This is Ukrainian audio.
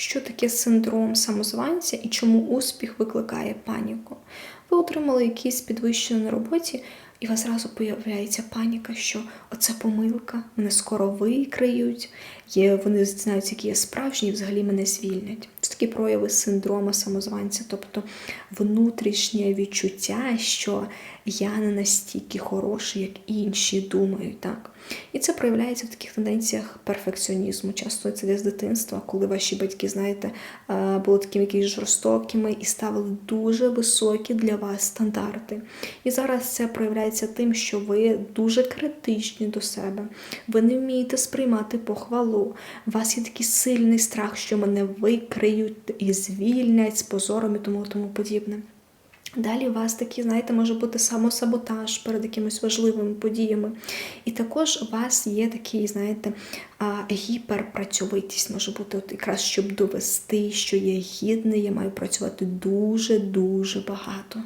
Що таке синдром самозванця і чому успіх викликає паніку? Ви отримали якісь підвищення на роботі, і у вас зразу появляється паніка, що оце помилка, мене скоро викриють, є, вони дізнаються, які я справжній, і взагалі мене звільнять. Це такі прояви синдрома самозванця, тобто внутрішнє відчуття, що я не настільки хороший, як інші думають. так. І це проявляється в таких тенденціях перфекціонізму. Часто це з дитинства, коли ваші батьки, знаєте, е, були такими якісь жорстокими і ставили дуже високі для вас стандарти. І зараз це проявляється тим, що ви дуже критичні до себе, ви не вмієте сприймати похвалу. У вас є такий сильний страх, що мене викриють і звільнять з позором і тому тому подібне. Далі у вас такий, знаєте, може бути самосаботаж перед якимись важливими подіями. І також у вас є такий, знаєте, гіперпрацьовитість, може бути, от якраз щоб довести, що я гідний, я маю працювати дуже-дуже багато.